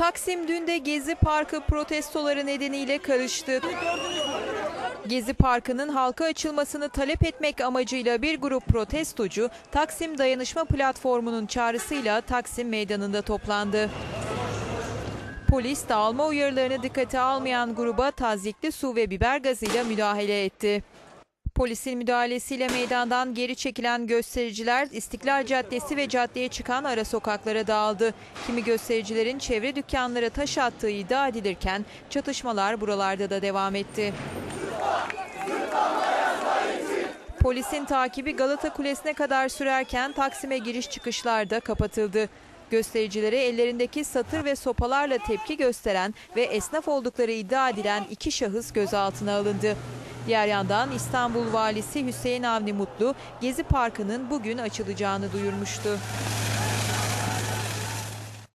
Taksim dün de Gezi Parkı protestoları nedeniyle karıştı. Gezi Parkı'nın halka açılmasını talep etmek amacıyla bir grup protestocu Taksim Dayanışma Platformu'nun çağrısıyla Taksim Meydanı'nda toplandı. Polis dağılma uyarılarını dikkate almayan gruba tazyikli su ve biber gazıyla müdahale etti. Polisin müdahalesiyle meydandan geri çekilen göstericiler İstiklal Caddesi ve caddeye çıkan ara sokaklara dağıldı. Kimi göstericilerin çevre dükkanlara taş attığı iddia edilirken çatışmalar buralarda da devam etti. Polisin takibi Galata Kulesi'ne kadar sürerken Taksim'e giriş çıkışlar da kapatıldı. Göstericilere ellerindeki satır ve sopalarla tepki gösteren ve esnaf oldukları iddia edilen iki şahıs gözaltına alındı. Diğer yandan İstanbul Valisi Hüseyin Avni Mutlu, Gezi Parkı'nın bugün açılacağını duyurmuştu.